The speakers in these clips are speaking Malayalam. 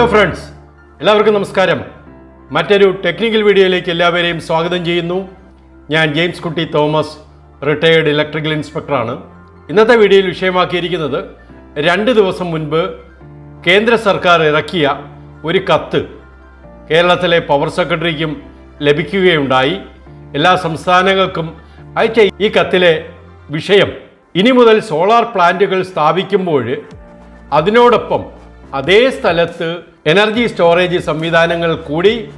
ഹലോ ഫ്രണ്ട്സ് എല്ലാവർക്കും നമസ്കാരം. മറ്റൊരു ടെക്നിക്കൽ വീഡിയോയിലേക്ക് എല്ലാവരെയും സ്വാഗതം ചെയ്യുന്നു. ഞാൻ ജെയിംസ് കുട്ടി തോമസ് റിട്ടയേർഡ് ഇലക്ട്രിക്കൽ ഇൻസ്പെക്ടറാണ് ഇന്നത്തെ വീഡിയോയിൽ വിഷയമാക്കിയിരിക്കുന്നത് രണ്ട് ദിവസം മുൻപ് കേന്ദ്ര സർക്കാർ ഇറക്കിയ ഒരു കത്ത് കേരളത്തിലെ പവർ സെക്രട്ടറിക്കും ലഭിക്കുകയുണ്ടായി. എല്ലാ സംസ്ഥാനങ്ങൾക്കും അയച്ച ഈ കത്തിലെ വിഷയം ഇനി മുതൽ സോളാർ പ്ലാന്റുകൾ സ്ഥാപിക്കുമ്പോൾ അതിനോടൊപ്പം അതേ സ്ഥലത്ത് എനർജി സ്റ്റോറേജ് സംവിധാനങ്ങൾ കൂടി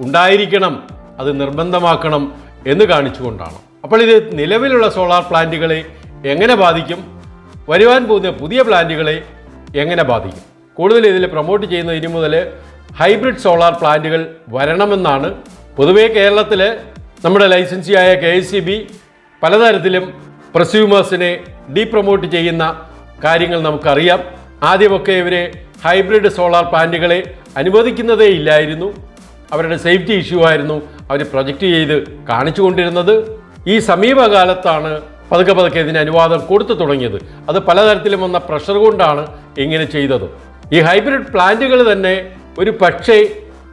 ഉണ്ടായിരിക്കണം അത് നിർബന്ധമാക്കണം എന്ന് കാണിച്ചുകൊണ്ടാണ്. അപ്പോൾ ഇത് നിലവിലുള്ള സോളാർ പ്ലാന്റുകളെ എങ്ങനെ ബാധിക്കും? വരുവാൻ പോകുന്ന പുതിയ പ്ലാന്റുകളെ എങ്ങനെ ബാധിക്കും? കൂടുതൽ ഇതിൽ പ്രൊമോട്ട് ചെയ്യുന്ന മുതൽ ഹൈബ്രിഡ് സോളാർ പ്ലാന്റുകൾ വരണമെന്നാണ് പൊതുവേ കേരളത്തിൽ നമ്മുടെ ലൈസൻസിയായ കെ എസ് സി ബി പലതരത്തിലും പ്രസ്യൂമേഴ്സിനെ ഡീപ്രൊമോട്ട് ചെയ്യുന്ന കാര്യങ്ങൾ നമുക്കറിയാം. ആദ്യമൊക്കെ ഇവരെ ഹൈബ്രിഡ് സോളാർ പ്ലാന്റുകളെ അനുവദിക്കുന്നതേ ഇല്ലായിരുന്നു. അവരുടെ സേഫ്റ്റി ഇഷ്യൂ ആയിരുന്നു അവർ പ്രൊജക്റ്റ് ചെയ്ത് കാണിച്ചുകൊണ്ടിരുന്നത്. ഈ സമീപകാലത്താണ് പതുക്കെ പതുക്കെ ഇതിന് അനുവാദം കൊടുത്തു തുടങ്ങിയത്. അത് പലതരത്തിലും വന്ന പ്രഷർ കൊണ്ടാണ് ഇങ്ങനെ ചെയ്തത്. ഈ ഹൈബ്രിഡ് പ്ലാന്റുകൾ തന്നെ ഒരു പക്ഷേ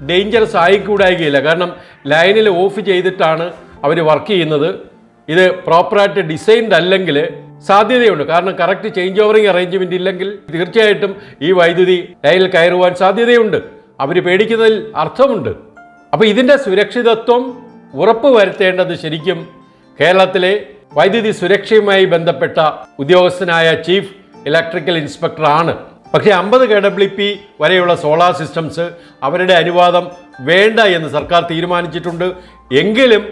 ഡേഞ്ചറസ് ആയിക്കൂടായികയില്ല. കാരണം ലൈനിൽ ഓഫ് ചെയ്തിട്ടാണ് അവർ വർക്ക് ചെയ്യുന്നത്. ഇത് പ്രോപ്പറായിട്ട് ഡിസൈൻഡ് അല്ലെങ്കിൽ സാധ്യതയുണ്ട്. കാരണം കറക്റ്റ് ചേഞ്ച് ഓവറിങ് അറേഞ്ച്മെന്റ് ഇല്ലെങ്കിൽ തീർച്ചയായിട്ടും ഈ വൈദ്യുതി ലൈനിൽ കയറുവാൻ സാധ്യതയുണ്ട്. അവർ പേടിക്കുന്നതിൽ അർത്ഥമുണ്ട്. അപ്പോൾ ഇതിന്റെ സുരക്ഷിതത്വം ഉറപ്പ് വരുത്തേണ്ടത് ശരിക്കും കേരളത്തിലെ വൈദ്യുതി സുരക്ഷയുമായി ബന്ധപ്പെട്ട ഉദ്യോഗസ്ഥനായ ചീഫ് ഇലക്ട്രിക്കൽ ഇൻസ്പെക്ടറാണ് പക്ഷേ അമ്പത് കെ ഡബ്ല്യു പി വരെയുള്ള സോളാർ സിസ്റ്റംസ് അവരുടെ അനുവാദം വേണ്ട എന്ന് സർക്കാർ തീരുമാനിച്ചിട്ടുണ്ട്. എങ്കിലും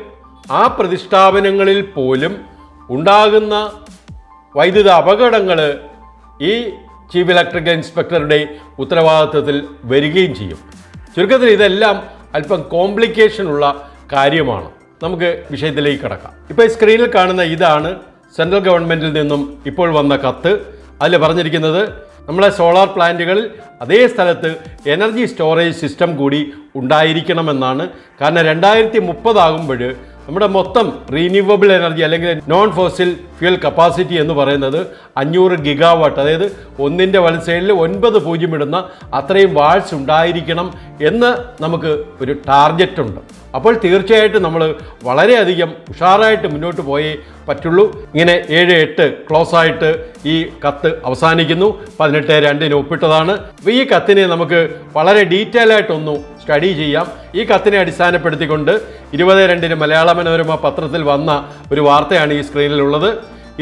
ആ പ്രതിഷ്ഠാപനങ്ങളിൽ പോലും ഉണ്ടാകുന്ന വൈദ്യുത അപകടങ്ങൾ ഈ ചീഫ് ഇലക്ട്രിക്കൽ ഇൻസ്പെക്ടറുടെ ഉത്തരവാദിത്വത്തിൽ വരികയും ചെയ്യും. ചുരുക്കത്തിൽ ഇതെല്ലാം അല്പം കോംപ്ലിക്കേഷൻ ഉള്ള കാര്യമാണ്. നമുക്ക് വിഷയത്തിലേക്ക് കടക്കാം. ഇപ്പോൾ സ്ക്രീനിൽ കാണുന്ന ഇതാണ് സെൻട്രൽ ഗവൺമെന്റിൽ നിന്നും ഇപ്പോൾ വന്ന കത്ത്. അതിൽ പറഞ്ഞിരിക്കുന്നത് നമ്മളെ സോളാർ പ്ലാന്റുകളിൽ അതേ സ്ഥലത്ത് എനർജി സ്റ്റോറേജ് സിസ്റ്റം കൂടി ഉണ്ടായിരിക്കണമെന്നാണ്. കാരണം രണ്ടായിരത്തി മുപ്പതാകുമ്പോൾ നമ്മുടെ മൊത്തം റീന്യൂവബിൾ എനർജി അല്ലെങ്കിൽ നോൺ ഫോസിൽ ഫ്യൂൽ കപ്പാസിറ്റി എന്ന് പറയുന്നത് അഞ്ഞൂറ് ഗിഗാവാട്ട് അതായത് ഒന്നിന്റെ വലസൈഡിൽ ഒൻപത് പൂജ്യം ഇടുന്ന അത്രയും വാൾസ് ഉണ്ടായിരിക്കണം എന്ന് നമുക്ക് ഒരു ടാർഗറ്റ് ഉണ്ട്. അപ്പോൾ തീർച്ചയായിട്ടും നമ്മൾ വളരെയധികം ഉഷാറായിട്ട് മുന്നോട്ട് പോയേ പറ്റുള്ളൂ. ഇങ്ങനെ ഏഴ് എട്ട് ക്ലോസ് ആയിട്ട് ഈ കത്ത് അവസാനിക്കുന്നു. പതിനെട്ട് രണ്ടിന് ഒപ്പിട്ടതാണ്. അപ്പോൾ ഈ കത്തിനെ നമുക്ക് വളരെ ഡീറ്റെയിൽ ആയിട്ടൊന്നു സ്റ്റഡി ചെയ്യാം. ഈ കത്തിനെ അടിസ്ഥാനപ്പെടുത്തിക്കൊണ്ട് ഇരുപത് രണ്ടിന് മലയാള മനോരമ പത്രത്തിൽ വന്ന ഒരു വാർത്തയാണ് ഈ സ്ക്രീനിലുള്ളത്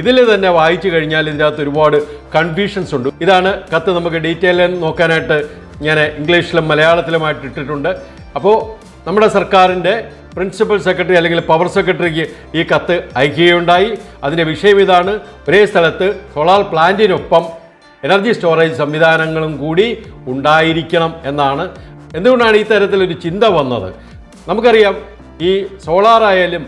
ഇതിൽ തന്നെ വായിച്ചു കഴിഞ്ഞാൽ ഇതിനകത്ത് ഒരുപാട് കൺഫ്യൂഷൻസ് ഉണ്ട്. ഇതാണ് കത്ത് നമുക്ക് ഡീറ്റെയിൽ നോക്കാനായിട്ട് ഞാൻ ഇംഗ്ലീഷിലും മലയാളത്തിലുമായിട്ട് ഇട്ടിട്ടുണ്ട്. അപ്പോൾ നമ്മുടെ സർക്കാരിന്റെ പ്രിൻസിപ്പൽ സെക്രട്ടറി അല്ലെങ്കിൽ പവർ സെക്രട്ടറിക്ക് ഈ കത്ത് അയക്കുകയുണ്ടായി. അതിന്റെ വിഷയം ഇതാണ്. ഒരേ സ്ഥലത്ത് സോളാർ പ്ലാന്റിനൊപ്പം എനർജി സ്റ്റോറേജ് സംവിധാനങ്ങളും കൂടി ഉണ്ടായിരിക്കണം എന്നാണ്. എന്തുകൊണ്ടാണ് ഈ തരത്തിലൊരു ചിന്ത വന്നത്? നമുക്കറിയാം ഈ സോളാർ ആയാലും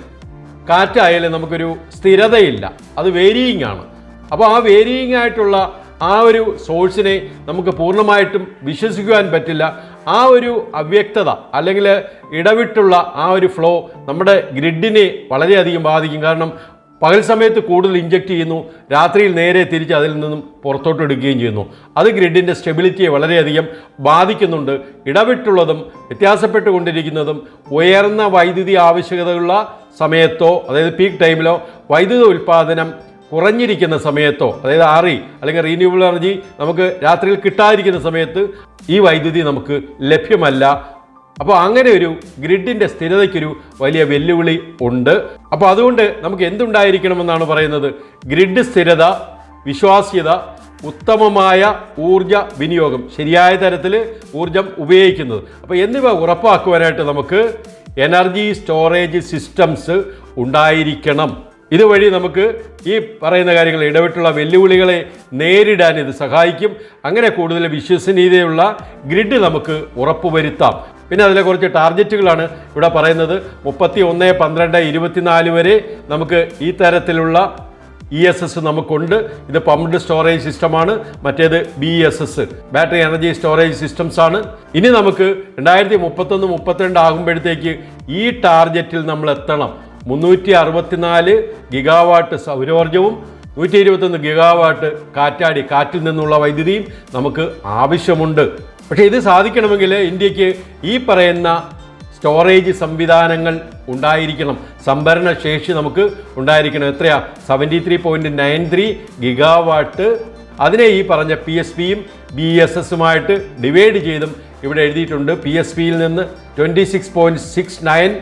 കാറ്റായാലും നമുക്കൊരു സ്ഥിരതയില്ല. അത് വേരിയിങ് ആണ് അപ്പോൾ ആ വേരിയിങ് ആയിട്ടുള്ള ആ ഒരു സോഴ്സിനെ നമുക്ക് പൂർണമായിട്ടും വിശ്വസിക്കുവാൻ പറ്റില്ല. ആ ഒരു അവ്യക്തത അല്ലെങ്കിൽ ഇടവിട്ടുള്ള ആ ഒരു ഫ്ലോ നമ്മുടെ ഗ്രിഡിനെ വളരെയധികം ബാധിക്കും. കാരണം പകൽ സമയത്ത് കൂടുതൽ ഇഞ്ചക്ട് ചെയ്യുന്നു രാത്രിയിൽ നേരെ തിരിച്ച് അതിൽ നിന്നും പുറത്തോട്ട് എടുക്കുകയും ചെയ്യുന്നു. അത് ഗ്രിഡിന്റെ സ്റ്റെബിലിറ്റിയെ വളരെയധികം ബാധിക്കുന്നുണ്ട്. ഇടവിട്ടുള്ളതും വ്യത്യാസപ്പെട്ടുകൊണ്ടിരിക്കുന്നതും ഉയർന്ന വൈദ്യുതി ആവശ്യകതയുള്ള സമയത്തോ അതായത് പീക്ക് ടൈമിലോ വൈദ്യുത ഉൽപ്പാദനം കുറഞ്ഞിരിക്കുന്ന സമയത്തോ അതായത് ആറി അല്ലെങ്കിൽ റീന്യൂവബിൾ എനർജി നമുക്ക് രാത്രിയിൽ കിട്ടാതിരിക്കുന്ന സമയത്ത് ഈ വൈദ്യുതി നമുക്ക് ലഭ്യമല്ല. അപ്പോൾ അങ്ങനെ ഒരു ഗ്രിഡിന്റെ സ്ഥിരതയ്ക്കൊരു വലിയ വെല്ലുവിളി ഉണ്ട്. അപ്പോൾ അതുകൊണ്ട് നമുക്ക് എന്തുണ്ടായിരിക്കണമെന്നാണ് പറയുന്നത്? ഗ്രിഡ് സ്ഥിരത വിശ്വാസ്യത ഉത്തമമായ ഊർജ വിനിയോഗം ശരിയായ തരത്തിൽ ഊർജം ഉപയോഗിക്കുന്നത്. അപ്പോൾ എന്നിവ ഉറപ്പാക്കുവാനായിട്ട് നമുക്ക് എനർജി സ്റ്റോറേജ് സിസ്റ്റംസ് ഉണ്ടായിരിക്കണം. ഇതുവഴി നമുക്ക് ഈ പറയുന്ന കാര്യങ്ങൾ ഇടപെട്ടുള്ള വെല്ലുവിളികളെ നേരിടാൻ ഇത് സഹായിക്കും. അങ്ങനെ കൂടുതൽ വിശ്വസനീയതയുള്ള ഗ്രിഡ് നമുക്ക് ഉറപ്പുവരുത്താം. പിന്നെ അതിലെ കുറച്ച് ടാർഗറ്റുകളാണ് ഇവിടെ പറയുന്നത്. മുപ്പത്തി ഒന്ന് പന്ത്രണ്ട് ഇരുപത്തിനാല് വരെ നമുക്ക് ഈ തരത്തിലുള്ള ഇ എസ് എസ് നമുക്കുണ്ട്. ഇത് പമ്പ്ഡ് സ്റ്റോറേജ് സിസ്റ്റമാണ്. മറ്റേത് B S S. Battery energy storage systems ആണ്. ഇനി നമുക്ക് രണ്ടായിരത്തി മുപ്പത്തൊന്ന് മുപ്പത്തിരണ്ട് ആകുമ്പോഴത്തേക്ക് ഈ ടാർഗറ്റിൽ നമ്മൾ എത്തണം. മുന്നൂറ്റി അറുപത്തിനാല് ഗിഗാവാട്ട് സൗരോർജവും നൂറ്റി ഇരുപത്തൊന്ന് ഗിഗാവാട്ട് കാറ്റാടി കാറ്റിൽ നിന്നുള്ള വൈദ്യുതിയും നമുക്ക് ആവശ്യമുണ്ട്. പക്ഷേ ഇത് സാധിക്കണമെങ്കിൽ ഇന്ത്യയ്ക്ക് ഈ പറയുന്ന സ്റ്റോറേജ് സംവിധാനങ്ങൾ ഉണ്ടായിരിക്കണം. സംഭരണ ശേഷി നമുക്ക് ഉണ്ടായിരിക്കണം. എത്രയാ? Seventy three point nine three gigawatt. അതിനെ ഈ പറഞ്ഞ പി എസ് പിയും ബി എസ് എസുമായിട്ട് ഡിവൈഡ് ചെയ്തും ഇവിടെ എഴുതിയിട്ടുണ്ട്. പി എസ് പിയിൽ നിന്ന് twenty six point six nine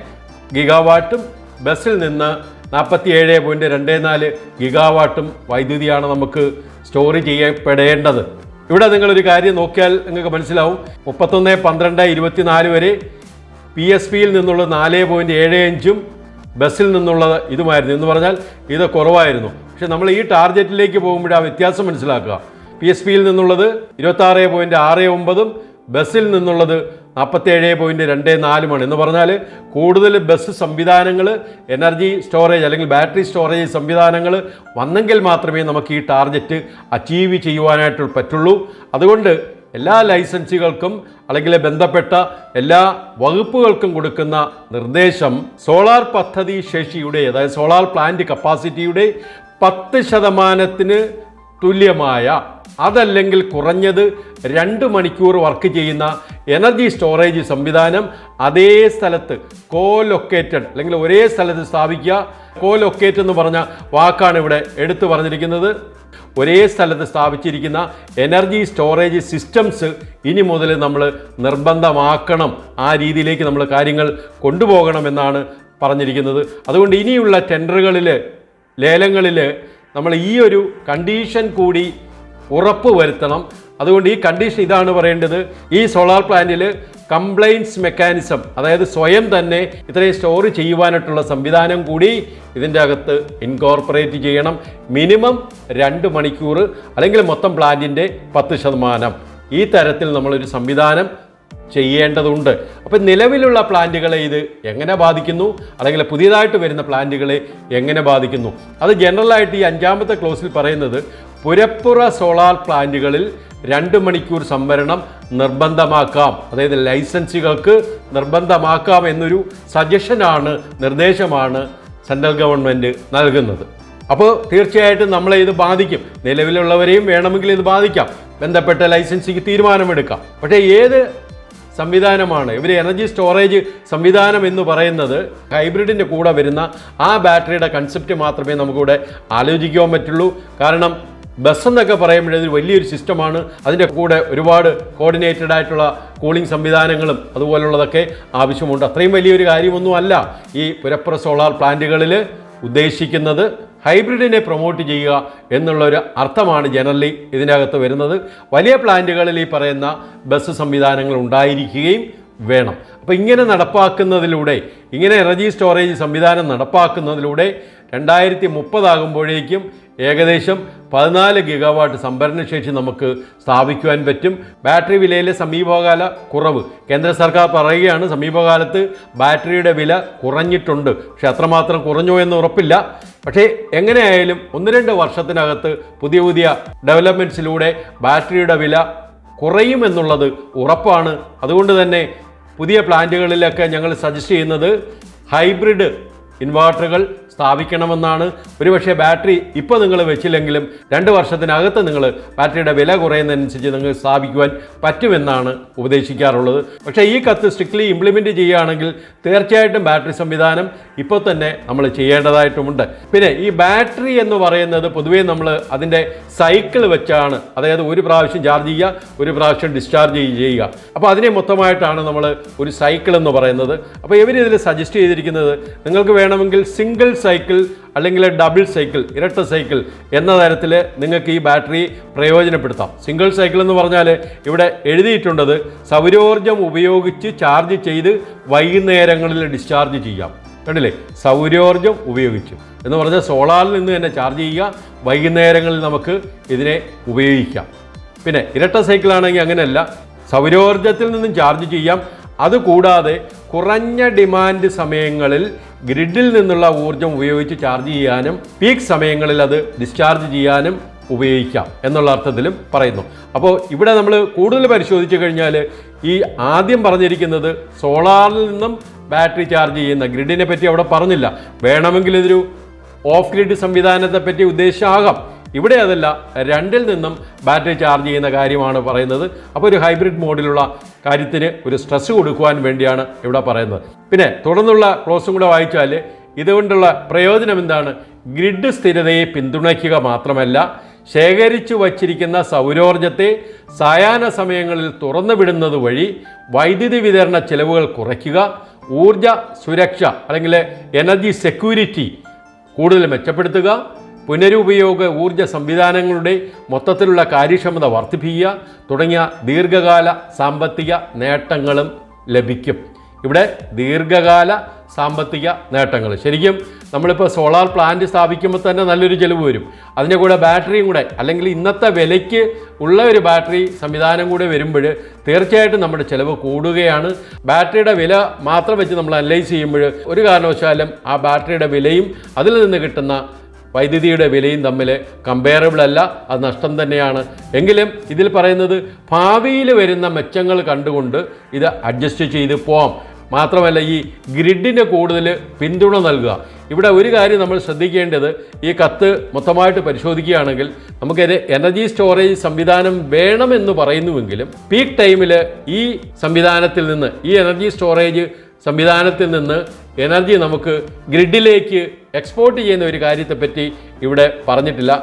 ഗിഗാവാട്ടും ബസ്സിൽ നിന്ന് നാൽപ്പത്തി ഏഴ് പോയിന്റ് രണ്ട് നാല് ഗിഗാവാട്ടും വൈദ്യുതിയാണ് നമുക്ക് സ്റ്റോർ ചെയ്യപ്പെടേണ്ടത്. ഇവിടെ നിങ്ങളൊരു കാര്യം നോക്കിയാൽ നിങ്ങൾക്ക് മനസ്സിലാവും. മുപ്പത്തൊന്ന് പന്ത്രണ്ട് ഇരുപത്തിനാല് വരെ പി എസ് പിയിൽ നിന്നുള്ള നാല് പോയിന്റ് ഏഴ് അഞ്ചും ബസ്സിൽ നിന്നുള്ളത് ഇതുമായിരുന്നു. എന്ന് പറഞ്ഞാൽ ഇത് കുറവായിരുന്നു. പക്ഷെ നമ്മൾ ഈ ടാർഗറ്റിലേക്ക് പോകുമ്പോൾ ആ വ്യത്യാസം മനസ്സിലാക്കുക. പി എസ് പിയിൽ നിന്നുള്ളത് ഇരുപത്താറ് പോയിന്റ് ആറ് ഒമ്പതും ബസ്സിൽ നിന്നുള്ളത് നാൽപ്പത്തേഴ് പോയിന്റ് രണ്ട് നാലുമാണ് എന്ന് പറഞ്ഞാൽ കൂടുതൽ ബസ് സംവിധാനങ്ങൾ എനർജി സ്റ്റോറേജ് അല്ലെങ്കിൽ ബാറ്ററി സ്റ്റോറേജ് സംവിധാനങ്ങൾ വന്നെങ്കിൽ മാത്രമേ നമുക്ക് ഈ ടാർഗറ്റ് അച്ചീവ് ചെയ്യുവാനായിട്ട് പറ്റുള്ളൂ. അതുകൊണ്ട് എല്ലാ ലൈസൻസുകൾക്കും അല്ലെങ്കിൽ ബന്ധപ്പെട്ട എല്ലാ വകുപ്പുകൾക്കും കൊടുക്കുന്ന നിർദ്ദേശം സോളാർ പദ്ധതി ശേഷിയുടെ അതായത് സോളാർ പ്ലാന്റ് കപ്പാസിറ്റിയുടെ പത്ത് ശതമാനത്തിന് തുല്യമായ അതല്ലെങ്കിൽ കുറഞ്ഞത് രണ്ട് മണിക്കൂർ വർക്ക് ചെയ്യുന്ന എനർജി സ്റ്റോറേജ് സംവിധാനം അതേ സ്ഥലത്ത് കോ ലൊക്കേറ്റഡ് അല്ലെങ്കിൽ ഒരേ സ്ഥലത്ത് സ്ഥാപിക്കുക. കോ ലൊക്കേറ്റ് എന്ന് പറഞ്ഞ വാക്കാണ് ഇവിടെ എടുത്തു പറഞ്ഞിരിക്കുന്നത്. ഒരേ സ്ഥലത്ത് സ്ഥാപിച്ചിരിക്കുന്ന എനർജി സ്റ്റോറേജ് സിസ്റ്റംസ് ഇനി മുതൽ നമ്മൾ നിർബന്ധമാക്കണം. ആ രീതിയിലേക്ക് നമ്മൾ കാര്യങ്ങൾ കൊണ്ടുപോകണമെന്നാണ് പറഞ്ഞിരിക്കുന്നത്. അതുകൊണ്ട് ഇനിയുള്ള ടെൻഡറുകളിൽ ലേലങ്ങളിൽ നമ്മൾ ഈ ഒരു കണ്ടീഷൻ കൂടി ഉറപ്പ് വരുത്തണം. അതുകൊണ്ട് ഈ കണ്ടീഷൻ ഇതാണ് പറയേണ്ടത്. ഈ സോളാർ പ്ലാന്റിൽ കംപ്ലൈൻസ് മെക്കാനിസം അതായത് സ്വയം തന്നെ ഇത്രയും സ്റ്റോർ ചെയ്യുവാനായിട്ടുള്ള സംവിധാനം കൂടി ഇതിന്റെ അകത്ത് ഇൻകോർപ്പറേറ്റ് ചെയ്യണം. മിനിമം രണ്ട് മണിക്കൂർ അല്ലെങ്കിൽ മൊത്തം പ്ലാന്റിന്റെ പത്ത് ശതമാനം. ഈ തരത്തിൽ നമ്മളൊരു സംവിധാനം ചെയ്യേണ്ടതുണ്ട്. അപ്പം നിലവിലുള്ള പ്ലാന്റുകളെ ഇത് എങ്ങനെ ബാധിക്കുന്നു? അല്ലെങ്കിൽ പുതിയതായിട്ട് വരുന്ന പ്ലാന്റുകളെ എങ്ങനെ ബാധിക്കുന്നു? അത് ജനറലായിട്ട് ഈ അഞ്ചാമത്തെ ക്ലോസിൽ പറയുന്നത് പുരപ്പുറ സോളാർ പ്ലാന്റുകളിൽ രണ്ട് മണിക്കൂർ സംവരണം നിർബന്ധമാക്കാം. അതായത് ലൈസൻസുകൾക്ക് നിർബന്ധമാക്കാം എന്നൊരു സജഷനാണ് നിർദ്ദേശമാണ് സെൻട്രൽ ഗവൺമെന്റ് നൽകുന്നത്. അപ്പോൾ തീർച്ചയായിട്ടും നമ്മളെ ഇത് ബാധിക്കും. നിലവിലുള്ളവരെയും വേണമെങ്കിൽ ഇത് ബാധിക്കാം. ബന്ധപ്പെട്ട ലൈസൻസിക്ക് തീരുമാനമെടുക്കാം. പക്ഷേ ഏത് സംവിധാനമാണ്? ഇവർ എനർജി സ്റ്റോറേജ് സംവിധാനം എന്ന് പറയുന്നത് ഹൈബ്രിഡിന്റെ കൂടെ വരുന്ന ആ ബാറ്ററിയുടെ കൺസെപ്റ്റ് മാത്രമേ നമുക്കിവിടെ ആലോചിക്കുവാൻ പറ്റുള്ളൂ. കാരണം ബസ് എന്നൊക്കെ പറയുമ്പോൾ ഇത് വലിയൊരു സിസ്റ്റമാണ്. അതിന്റെ കൂടെ ഒരുപാട് കോർഡിനേറ്റഡ് ആയിട്ടുള്ള കൂളിംഗ് സംവിധാനങ്ങളും അതുപോലുള്ളതൊക്കെ ആവശ്യമുണ്ട്. അത്രയും വലിയൊരു കാര്യമൊന്നുമല്ല ഈ പുരപ്പുറ സോളാർ പ്ലാന്റുകളിൽ ഉദ്ദേശിക്കുന്നത് ഹൈബ്രിഡിനെ പ്രൊമോട്ട് ചെയ്യുക എന്നുള്ളൊരു അർത്ഥമാണ് ജനറലി ഇതിനകത്ത് വരുന്നത്. വലിയ പ്ലാന്റുകളിൽ ഈ പറയുന്ന ബസ് സംവിധാനങ്ങൾ ഉണ്ടായിരിക്കുകയും വേണം. അപ്പോൾ ഇങ്ങനെ നടപ്പാക്കുന്നതിലൂടെ ഇങ്ങനെ എനർജി സ്റ്റോറേജ് സംവിധാനം നടപ്പാക്കുന്നതിലൂടെ രണ്ടായിരത്തി മുപ്പതാകുമ്പോഴേക്കും ഏകദേശം പതിനാല് ഗിഗാവാട്ട് സംഭരണശേഷി നമുക്ക് സ്ഥാപിക്കുവാൻ പറ്റും. ബാറ്ററി വിലയിലെ സമീപകാല കുറവ്. കേന്ദ്ര സർക്കാർ പറയുകയാണ് സമീപകാലത്ത് ബാറ്ററിയുടെ വില കുറഞ്ഞിട്ടുണ്ട്. പക്ഷെ അത്രമാത്രം കുറഞ്ഞോ എന്ന് ഉറപ്പില്ല. പക്ഷേ എങ്ങനെയായാലും ഒന്ന് രണ്ട് വർഷത്തിനകത്ത് പുതിയ പുതിയ ഡെവലപ്മെന്റ്സിലൂടെ ബാറ്ററിയുടെ വില കുറയുമെന്നുള്ളത് ഉറപ്പാണ്. അതുകൊണ്ട് തന്നെ പുതിയ പ്ലാന്റുകളിലൊക്കെ ഞങ്ങൾ സജസ്റ്റ് ചെയ്യുന്നത് ഹൈബ്രിഡ് ഇൻവെർട്ടറുകൾ സ്ഥാപിക്കണമെന്നാണ്. ഒരുപക്ഷെ ബാറ്ററി ഇപ്പോൾ നിങ്ങൾ വെച്ചില്ലെങ്കിലും രണ്ട് വർഷത്തിനകത്ത് നിങ്ങൾ ബാറ്ററിയുടെ വില കുറയുന്നതനുസരിച്ച് നിങ്ങൾ സ്ഥാപിക്കുവാൻ പറ്റുമെന്നാണ് ഉപദേശിക്കാറുള്ളത്. പക്ഷേ ഈ കത്ത് സ്ട്രിക്ട്ലി ഇംപ്ലിമെന്റ് ചെയ്യുകയാണെങ്കിൽ തീർച്ചയായിട്ടും ബാറ്ററി സംവിധാനം ഇപ്പോൾ തന്നെ നമ്മൾ ചെയ്യേണ്ടതായിട്ടുമുണ്ട്. പിന്നെ ഈ ബാറ്ററി എന്ന് പറയുന്നത് പൊതുവേ നമ്മൾ അതിന്റെ സൈക്കിൾ വെച്ചാണ് അതായത് ഒരു പ്രാവശ്യം ചാർജ് ചെയ്യുക ഒരു പ്രാവശ്യം ഡിസ്ചാർജ് ചെയ്യുക. അപ്പോൾ അതിനെ മൊത്തമായിട്ടാണ് നമ്മൾ ഒരു സൈക്കിൾ എന്ന് പറയുന്നത്. അപ്പോൾ ഇവർ ഇതിൽ സജസ്റ്റ് ചെയ്തിരിക്കുന്നത് നിങ്ങൾക്ക് വേണമെങ്കിൽ സിംഗിൾ സൈക്കിൾ അല്ലെങ്കിൽ ഡബിൾ സൈക്കിൾ ഇരട്ട സൈക്കിൾ എന്ന തരത്തിൽ നിങ്ങൾക്ക് ഈ ബാറ്ററി പ്രയോജനപ്പെടുത്താം. സിംഗിൾ സൈക്കിൾ എന്ന് പറഞ്ഞാൽ ഇവിടെ എഴുതിയിട്ടുണ്ടത് സൗരോർജം ഉപയോഗിച്ച് ചാർജ് ചെയ്ത് വൈകുന്നേരങ്ങളിൽ ഡിസ്ചാർജ് ചെയ്യാം. കണ്ടില്ലേ? സൗരോർജം ഉപയോഗിച്ച്. എന്ന് പറഞ്ഞാൽ സോളാറിൽ നിന്ന് തന്നെ ചാർജ് ചെയ്യുക വൈകുന്നേരങ്ങളിൽ നമുക്ക് ഇതിനെ ഉപയോഗിക്കാം. പിന്നെ ഇരട്ട സൈക്കിൾ സൈക്കിളാണെങ്കിൽ അങ്ങനെയല്ല സൗരോർജത്തിൽ നിന്നും ചാർജ് ചെയ്യാം. അതുകൂടാതെ കുറഞ്ഞ ഡിമാൻഡ് സമയങ്ങളിൽ ഗ്രിഡിൽ നിന്നുള്ള ഊർജം ഉപയോഗിച്ച് ചാർജ് ചെയ്യാനും പീക്ക് സമയങ്ങളിൽ അത് ഡിസ്ചാർജ് ചെയ്യാനും ഉപയോഗിക്കാം എന്നുള്ള അർത്ഥത്തിലും പറയുന്നു. അപ്പോൾ ഇവിടെ നമ്മൾ കൂടുതൽ പരിശോധിച്ചു കഴിഞ്ഞാൽ ഈ ആദ്യം പറഞ്ഞിരിക്കുന്നത് സോളാറിൽ നിന്നും ബാറ്ററി ചാർജ് ചെയ്യുന്ന ഗ്രിഡിനെ പറ്റി അവിടെ പറഞ്ഞില്ല. വേണമെങ്കിൽ ഇതൊരു ഓഫ് ഗ്രിഡ് സംവിധാനത്തെ പറ്റി ഉദ്ദേശമാകാം ഇവിടെ അതല്ല രണ്ടിൽ നിന്നും ബാറ്ററി ചാർജ് ചെയ്യുന്ന കാര്യമാണ് പറയുന്നത്. അപ്പോൾ ഒരു ഹൈബ്രിഡ് മോഡിലുള്ള കാര്യത്തിന് ഒരു സ്ട്രെസ് കൊടുക്കുവാൻ വേണ്ടിയാണ് ഇവിടെ പറയുന്നത്. പിന്നെ തുടർന്നുള്ള ക്ലോസും കൂടെ വായിച്ചാൽ ഇതുകൊണ്ടുള്ള പ്രയോജനം എന്താണ്? ഗ്രിഡ് സ്ഥിരതയെ പിന്തുണയ്ക്കുക മാത്രമല്ല ശേഖരിച്ചു വച്ചിരിക്കുന്ന സൗരോർജത്തെ സായാഹ്ന സമയങ്ങളിൽ തുറന്നു വിടുന്നത് വഴി വൈദ്യുതി വിതരണ ചെലവുകൾ കുറയ്ക്കുക ഊർജ സുരക്ഷ അല്ലെങ്കിൽ എനർജി സെക്യൂരിറ്റി കൂടുതൽ മെച്ചപ്പെടുത്തുക പുനരുപയോഗ ഊർജ സംവിധാനങ്ങളുടെ മൊത്തത്തിലുള്ള കാര്യക്ഷമത വർദ്ധിപ്പിക്കുക തുടങ്ങിയ ദീർഘകാല സാമ്പത്തിക നേട്ടങ്ങളും ലഭിക്കും. ഇവിടെ ദീർഘകാല സാമ്പത്തിക നേട്ടങ്ങൾ. ശരിക്കും നമ്മളിപ്പോൾ സോളാർ പ്ലാന്റ് സ്ഥാപിക്കുമ്പോൾ തന്നെ നല്ലൊരു ചിലവ് വരും. അതിന്റെ കൂടെ ബാറ്ററിയും കൂടെ അല്ലെങ്കിൽ ഇന്നത്തെ വിലയ്ക്ക് ഉള്ള ഒരു ബാറ്ററി സംവിധാനം കൂടെ വരുമ്പോൾ തീർച്ചയായിട്ടും നമ്മുടെ ചിലവ് കൂടുകയാണ്. ബാറ്ററിയുടെ വില മാത്രം വെച്ച് നമ്മൾ അനലൈസ് ചെയ്യുമ്പോൾ ഒരു കാരണവശാലും ആ ബാറ്ററിയുടെ വിലയും അതിൽ നിന്ന് കിട്ടുന്ന വൈദ്യുതിയുടെ വിലയും തമ്മിൽ കമ്പയറബിൾ അല്ല അത് നഷ്ടം തന്നെയാണ്. എങ്കിലും ഇതിൽ പറയുന്നത് ഭാവിയിൽ വരുന്ന മെച്ചങ്ങൾ കണ്ടുകൊണ്ട് ഇത് അഡ്ജസ്റ്റ് ചെയ്ത് പോവാം. മാത്രമല്ല ഈ ഗ്രിഡിന് കൂടുതൽ പിന്തുണ നൽകുക. ഇവിടെ ഒരു കാര്യം നമ്മൾ ശ്രദ്ധിക്കേണ്ടത് ഈ കത്ത് മൊത്തമായിട്ട് പരിശോധിക്കുകയാണെങ്കിൽ നമുക്ക് എനർജി സ്റ്റോറേജ് സംവിധാനം വേണമെന്ന് പറയുന്നുവെങ്കിലും പീക്ക് ടൈമിൽ ഈ സംവിധാനത്തിൽ നിന്ന് ഈ എനർജി സ്റ്റോറേജ് സംവിധാനത്തിൽ നിന്ന് എനർജി നമുക്ക് ഗ്രിഡിലേക്ക് എക്സ്പോർട്ട് ചെയ്യുന്ന ഒരു കാര്യത്തെപ്പറ്റി ഇവിടെ പറഞ്ഞിട്ടില്ല.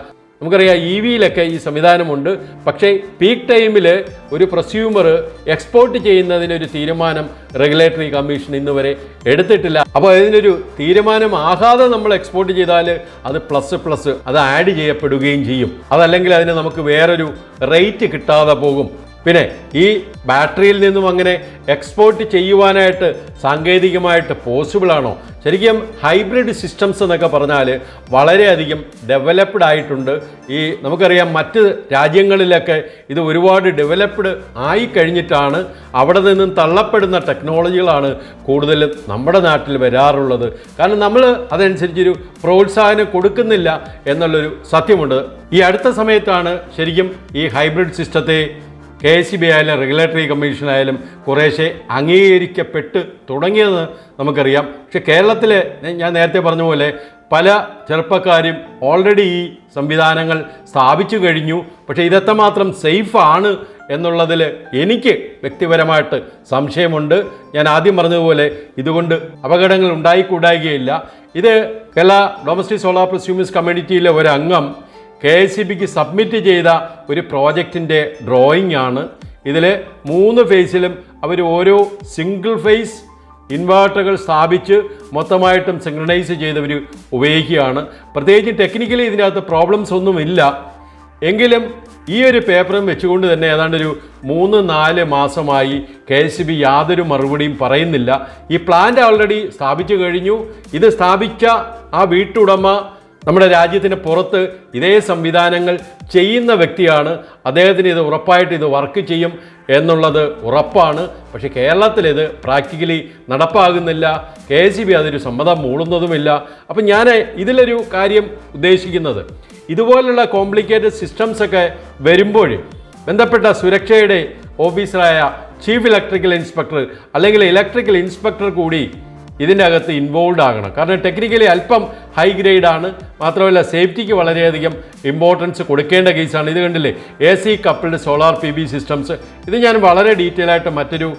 നമുക്കറിയാം ഇ വിയിലൊക്കെ ഈ സംവിധാനമുണ്ട്. പക്ഷേ പീക്ക് ടൈമിൽ ഒരു പ്രസ്യൂമർ എക്സ്പോർട്ട് ചെയ്യുന്നതിനൊരു തീരുമാനം റെഗുലേറ്ററി കമ്മീഷൻ ഇന്ന് വരെ എടുത്തിട്ടില്ല. അപ്പോൾ അതിനൊരു തീരുമാനം ആകാതെ നമ്മൾ എക്സ്പോർട്ട് ചെയ്താൽ അത് പ്ലസ് പ്ലസ് അത് ആഡ് ചെയ്യപ്പെടുകയും ചെയ്യും. അതല്ലെങ്കിൽ അതിന് നമുക്ക് വേറൊരു റേറ്റ് കിട്ടാതെ പോകും. പിന്നെ ഈ ബാറ്ററിയിൽ നിന്നും അങ്ങനെ എക്സ്പോർട്ട് ചെയ്യുവാനായിട്ട് സാങ്കേതികമായിട്ട് പോസിബിൾ ആണോ? ശരിക്കും ഹൈബ്രിഡ് സിസ്റ്റംസ് എന്നൊക്കെ പറഞ്ഞാൽ വളരെയധികം ഡെവലപ്ഡ് ആയിട്ടുണ്ട്. ഈ നമുക്കറിയാം മറ്റ് രാജ്യങ്ങളിലൊക്കെ ഇത് ഒരുപാട് ഡെവലപ്ഡ് ആയി കഴിഞ്ഞിട്ടാണ് അവിടെ നിന്നും തള്ളപ്പെടുന്ന ടെക്നോളജികളാണ് കൂടുതലും നമ്മുടെ നാട്ടിൽ വരാറുള്ളത്. കാരണം നമ്മൾ അതനുസരിച്ചൊരു പ്രോത്സാഹനം കൊടുക്കുന്നില്ല എന്നുള്ളൊരു സത്യമുണ്ട്. ഈ അടുത്ത സമയത്താണ് ശരിക്കും ഈ ഹൈബ്രിഡ് സിസ്റ്റത്തെ കെ എസ് ബി ആയാലും റെഗുലേറ്ററി കമ്മീഷൻ ആയാലും കുറേശ്ശെ അംഗീകരിക്കപ്പെട്ട് തുടങ്ങിയെന്ന് നമുക്കറിയാം. പക്ഷെ കേരളത്തിൽ ഞാൻ നേരത്തെ പറഞ്ഞ പോലെ പല ചെറുപ്പക്കാരും ഓൾറെഡി ഈ സംവിധാനങ്ങൾ സ്ഥാപിച്ചു കഴിഞ്ഞു. പക്ഷേ ഇതെത്രമാത്രം സേഫ് ആണ് എന്നുള്ളതിൽ എനിക്ക് വ്യക്തിപരമായിട്ട് സംശയമുണ്ട്. ഞാൻ ആദ്യം പറഞ്ഞതുപോലെ ഇതുകൊണ്ട് അപകടങ്ങൾ ഉണ്ടായിക്കൂടായികയില്ല. ഇത് കേരള ഡൊമസ്റ്റിക് സോളാർ പ്രസ്യൂമേഴ്സ് കമ്മ്യൂണിറ്റിയിലെ ഒരംഗം കെ എസ് സി ബിക്ക് സബ്മിറ്റ് ചെയ്ത ഒരു പ്രോജക്റ്റിന്റെ ഡ്രോയിങ് ആണ് ഇതിൽ മൂന്ന് ഫേസിലും അവർ ഓരോ സിംഗിൾ ഫേസ് ഇൻവേർട്ടറുകൾ സ്ഥാപിച്ച് മൊത്തമായിട്ടും സിംഗ്രണൈസ് ചെയ്തവർ ഉപയോഗിക്കുകയാണ്. പ്രത്യേകിച്ച് ടെക്നിക്കലി ഇതിനകത്ത് പ്രോബ്ലംസ് ഒന്നുമില്ല. എങ്കിലും ഈ ഒരു പേപ്പറും വെച്ചുകൊണ്ട് തന്നെ ഏതാണ്ട് ഒരു മൂന്ന് നാല് മാസമായി കെ എസ് ബി യാതൊരു മറുപടിയും പറയുന്നില്ല. ഈ പ്ലാന്റ് ഓൾറെഡി സ്ഥാപിച്ചു കഴിഞ്ഞു. ഇത് സ്ഥാപിച്ച ആ വീട്ടുടമ നമ്മുടെ രാജ്യത്തിന് പുറത്ത് ഇതേ സംവിധാനങ്ങൾ ചെയ്യുന്ന വ്യക്തിയാണ്. അദ്ദേഹത്തിന് ഇത് ഉറപ്പായിട്ട് ഇത് വർക്ക് ചെയ്യും എന്നുള്ളത് ഉറപ്പാണ്. പക്ഷേ കേരളത്തിൽ ഇത് പ്രാക്ടിക്കലി നടപ്പാകുന്നില്ല. കെ എസ് ബി അതൊരു സമ്മതം മൂളുന്നതുമില്ല. അപ്പം ഞാൻ ഇതിലൊരു കാര്യം ഉദ്ദേശിക്കുന്നത്. ഇതുപോലുള്ള കോംപ്ലിക്കേറ്റഡ് സിസ്റ്റംസ് ഒക്കെ വരുമ്പോൾ ബന്ധപ്പെട്ട സുരക്ഷയുടെ ഓഫീസറായ ചീഫ് ഇലക്ട്രിക്കൽ ഇൻസ്പെക്ടർ അല്ലെങ്കിൽ ഇലക്ട്രിക്കൽ ഇൻസ്പെക്ടർ കൂടി ഇതിന്റെ അകത്ത് ഇൻവോൾവ് ആകണം. കാരണം ടെക്നിക്കലി അല്പം ഹൈ ഗ്രേഡ് ആണ്. മാത്രമല്ല സേഫ്റ്റിക്ക് വളരെയധികം ഇമ്പോർട്ടൻസ് കൊടുക്കേണ്ട കേസാണ് ഇത് കണ്ടില്ലേ? A C coupled solar P B systems ഇത് ഞാൻ വളരെ ഡീറ്റെയിൽ ആയിട്ട് മറ്റൊരു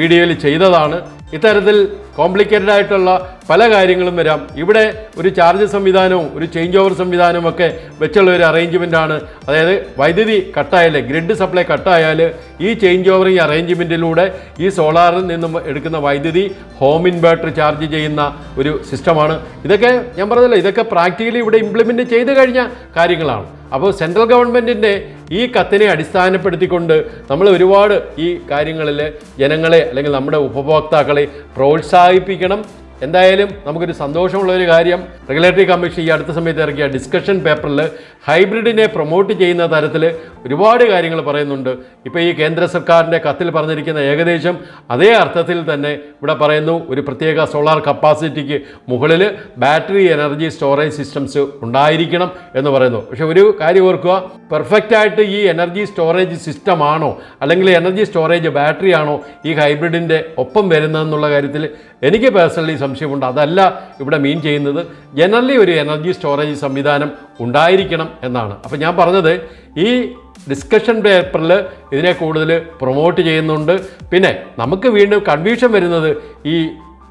വീഡിയോയിൽ ചെയ്തതാണ്. ഇത്തരത്തിൽ കോംപ്ലിക്കേറ്റഡ് ആയിട്ടുള്ള പല കാര്യങ്ങളും വരാം. ഇവിടെ ഒരു ചാർജ് സംവിധാനവും ഒരു ചേഞ്ച് ഓവർ സംവിധാനവും ഒക്കെ വെച്ചുള്ള ഒരു അറേഞ്ച്മെന്റ് ആണ്. അതായത് വൈദ്യുതി കട്ടായാൽ ഗ്രിഡ് സപ്ലൈ കട്ടായാൽ ഈ ചേഞ്ച് ഓവർ ഈ അറേഞ്ച്മെന്റിലൂടെ ഈ സോളാറിൽ നിന്നും എടുക്കുന്ന വൈദ്യുതി ഹോം ഇൻവേർട്ടർ ചാർജ് ചെയ്യുന്ന ഒരു സിസ്റ്റമാണ് ഇതൊക്കെ ഞാൻ പറഞ്ഞല്ലോ ഇതൊക്കെ പ്രാക്ടിക്കലി ഇവിടെ ഇംപ്ലിമെന്റ് ചെയ്ത് കഴിഞ്ഞ കാര്യങ്ങളാണ്. അപ്പോൾ സെൻട്രൽ ഗവൺമെന്റിന്റെ ഈ കത്തിനെ അടിസ്ഥാനപ്പെടുത്തിക്കൊണ്ട് നമ്മൾ ഒരുപാട് ഈ കാര്യങ്ങളിൽ ജനങ്ങളെ അല്ലെങ്കിൽ നമ്മുടെ ഉപഭോക്താക്കളെ പ്രോത്സാഹിപ്പിക്കണം എന്തായാലും നമുക്കൊരു സന്തോഷമുള്ള ഒരു കാര്യം. റെഗുലേറ്ററി കമ്മീഷൻ ഈ അടുത്ത സമയത്ത് ഇറക്കിയ ഡിസ്കഷൻ പേപ്പറിൽ ഹൈബ്രിഡിനെ പ്രൊമോട്ട് ചെയ്യുന്ന തരത്തിൽ ഒരുപാട് കാര്യങ്ങൾ പറയുന്നുണ്ട്. ഇപ്പോൾ ഈ കേന്ദ്ര സർക്കാരിന്റെ കത്തിൽ പറഞ്ഞിരിക്കുന്ന ഏകദേശം അതേ അർത്ഥത്തിൽ തന്നെ ഇവിടെ പറയുന്നു. ഒരു പ്രത്യേക സോളാർ കപ്പാസിറ്റിക്ക് മുകളിൽ ബാറ്ററി എനർജി സ്റ്റോറേജ് സിസ്റ്റംസ് ഉണ്ടായിരിക്കണം എന്ന് പറയുന്നു. പക്ഷെ ഒരു കാര്യം ഓർക്കുക പെർഫെക്റ്റ് ആയിട്ട് ഈ എനർജി സ്റ്റോറേജ് സിസ്റ്റം ആണോ അല്ലെങ്കിൽ എനർജി സ്റ്റോറേജ് ബാറ്ററി ആണോ ഈ ഹൈബ്രിഡിന്റെ ഒപ്പം വരുന്നതെന്നുള്ള കാര്യത്തിൽ എനിക്ക് പേഴ്സണലി സംശയമുണ്ട്. അതല്ല ഇവിടെ മീൻ ചെയ്യുന്നത് ജനറലി ഒരു എനർജി സ്റ്റോറേജ് സംവിധാനം ഉണ്ടായിരിക്കണം എന്നാണ്. അപ്പോൾ ഞാൻ പറഞ്ഞത് ഈ ഡിസ്കഷൻ പേപ്പറിൽ ഇതിനെ കൂടുതൽ പ്രൊമോട്ട് ചെയ്യുന്നുണ്ട്. പിന്നെ നമുക്ക് വീണ്ടും കൺഫ്യൂഷൻ വരുന്നത് ഈ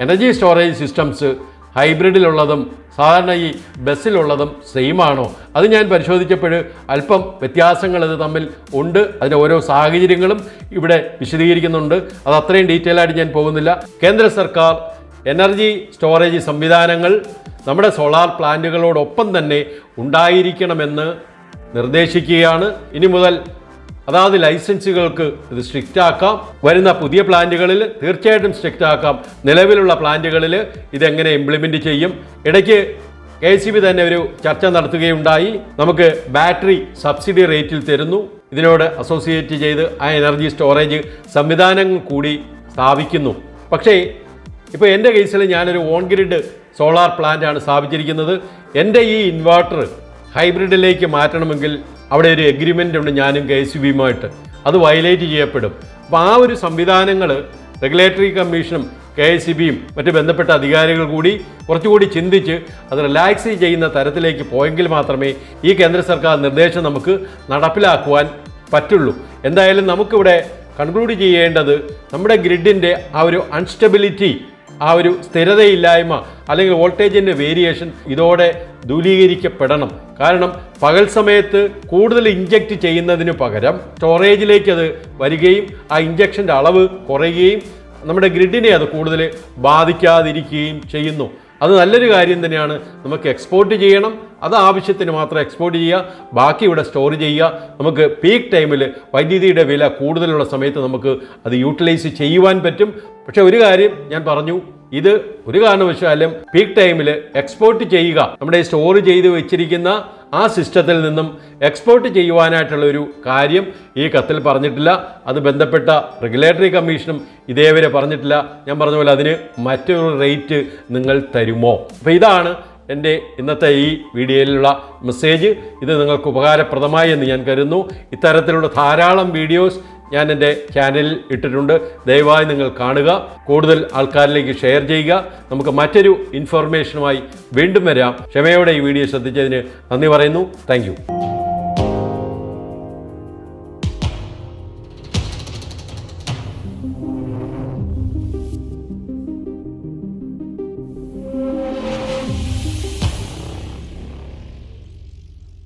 എനർജി സ്റ്റോറേജ് സിസ്റ്റംസ് ഹൈബ്രിഡിലുള്ളതും സാധാരണ ഈ ബസ്സിലുള്ളതും സെയിം ആണോ? അത് ഞാൻ പരിശോധിച്ചപ്പോൾ അല്പം വ്യത്യാസങ്ങൾ ഇത് തമ്മിൽ ഉണ്ട്. അതിന്റെ ഓരോ സാഹചര്യങ്ങളും ഇവിടെ വിശദീകരിക്കുന്നുണ്ട്. അത് അത്രയും ഡീറ്റെയിൽ ആയിട്ട് ഞാൻ പോകുന്നില്ല. കേന്ദ്ര സർക്കാർ എനർജി സ്റ്റോറേജ് സംവിധാനങ്ങൾ നമ്മുടെ സോളാർ പ്ലാന്റുകളോടൊപ്പം തന്നെ ഉണ്ടായിരിക്കണമെന്ന് നിർദ്ദേശിക്കുകയാണ്. ഇനി മുതൽ അതാത് ലൈസൻസുകൾക്ക് ഇത് സ്ട്രിക്റ്റ് ആക്കാം വരുന്ന പുതിയ പ്ലാന്റുകളിൽ തീർച്ചയായിട്ടും സ്ട്രിക്റ്റ് ആക്കാം നിലവിലുള്ള പ്ലാന്റുകളിൽ ഇതെങ്ങനെ ഇംപ്ലിമെന്റ് ചെയ്യും. ഇടയ്ക്ക് കെ സി ബി തന്നെ ഒരു ചർച്ച നടത്തുകയുണ്ടായി. നമുക്ക് ബാറ്ററി സബ്സിഡി റേറ്റിൽ തരുന്നു. ഇതിനോട് അസോസിയേറ്റ് ചെയ്ത് ആ എനർജി സ്റ്റോറേജ് സംവിധാനങ്ങൾ കൂടി സ്ഥാപിക്കുന്നു. പക്ഷേ ഇപ്പോൾ എന്റെ കേസിൽ ഞാനൊരു ഓൺ ഗ്രിഡ് സോളാർ പ്ലാന്റ് ആണ് സ്ഥാപിച്ചിരിക്കുന്നത്. എന്റെ ഈ ഇൻവേർട്ടർ ഹൈബ്രിഡിലേക്ക് മാറ്റണമെങ്കിൽ അവിടെ ഒരു എഗ്രിമെന്റ് ഉണ്ട് ഞാനും കെ എസ് ബിയുമായിട്ട്. അത് വയലേറ്റ് ചെയ്യപ്പെടും. അപ്പോൾ ആ ഒരു സംവിധാനങ്ങൾ റെഗുലേറ്ററി കമ്മീഷനും കെ എസ് സി ബിയും മറ്റ് ബന്ധപ്പെട്ട അധികാരികൾ കൂടി കുറച്ചുകൂടി ചിന്തിച്ച് അത് റിലാക്സ് ചെയ്യുന്ന തരത്തിലേക്ക് പോയെങ്കിൽ മാത്രമേ ഈ കേന്ദ്ര സർക്കാർ നിർദ്ദേശം നമുക്ക് നടപ്പിലാക്കുവാൻ പറ്റുള്ളൂ. എന്തായാലും നമുക്കിവിടെ കൺക്ലൂഡ് ചെയ്യേണ്ടത് നമ്മുടെ ഗ്രിഡിന്റെ ആ ഒരു അൺസ്റ്റെബിലിറ്റി ആ ഒരു സ്ഥിരതയില്ലായ്മ അല്ലെങ്കിൽ വോൾട്ടേജിന്റെ വേരിയേഷൻ ഇതോടെ ദൂരീകരിക്കപ്പെടണം. കാരണം പകൽ സമയത്ത് കൂടുതൽ ഇഞ്ചക്റ്റ് ചെയ്യുന്നതിന് പകരം സ്റ്റോറേജിലേക്ക് അത് വരികയും ആ ഇഞ്ചക്ഷന്റെ അളവ് കുറയുകയും നമ്മുടെ ഗ്രിഡിനെ അത് കൂടുതൽ ബാധിക്കാതിരിക്കുകയും ചെയ്യുന്നു. അത് നല്ലൊരു കാര്യം തന്നെയാണ്. നമുക്ക് എക്സ്പോർട്ട് ചെയ്യണം. അത് ആവശ്യത്തിന് മാത്രം എക്സ്പോർട്ട് ചെയ്യുക ബാക്കി ഇവിടെ സ്റ്റോർ ചെയ്യുക. നമുക്ക് പീക്ക് ടൈമിൽ വൈദ്യുതിയുടെ വില കൂടുതലുള്ള സമയത്ത് നമുക്ക് അത് യൂട്ടിലൈസ് ചെയ്യുവാൻ പറ്റും. പക്ഷേ ഒരു കാര്യം ഞാൻ പറഞ്ഞു ഇത് ഒരു കാരണവശാലും പീക്ക് ടൈമിൽ എക്സ്പോർട്ട് ചെയ്യുക നമ്മുടെ സ്റ്റോർ ചെയ്ത് വെച്ചിരിക്കുന്ന ആ സിസ്റ്റത്തിൽ നിന്നും എക്സ്പോർട്ട് ചെയ്യുവാനായിട്ടുള്ള ഒരു കാര്യം ഈ കത്തിൽ പറഞ്ഞിട്ടില്ല. അത് ബന്ധപ്പെട്ട റെഗുലേറ്ററി കമ്മീഷനും ഇതേവരെ പറഞ്ഞിട്ടില്ല. ഞാൻ പറഞ്ഞ പോലെ അതിന് മറ്റൊരു റേറ്റ് നിങ്ങൾ തരുമോ? അപ്പോൾ ഇതാണ് എന്റെ ഇന്നത്തെ ഈ വീഡിയോയിലുള്ള മെസ്സേജ് ഇത് നിങ്ങൾക്ക് ഉപകാരപ്രദമായി എന്ന് ഞാൻ കരുതുന്നു. ഇത്തരത്തിലുള്ള ധാരാളം വീഡിയോസ് ഞാൻ എന്റെ ചാനലിൽ ഇട്ടിട്ടുണ്ട്. ദയവായി നിങ്ങൾ കാണുക. കൂടുതൽ ആൾക്കാരിലേക്ക് ഷെയർ ചെയ്യുക. നമുക്ക് മറ്റൊരു ഇൻഫർമേഷനുമായി വീണ്ടും വരാം. ക്ഷമയോടെ ഈ വീഡിയോ ശ്രദ്ധിച്ചതിന് നന്ദി പറയുന്നു. താങ്ക്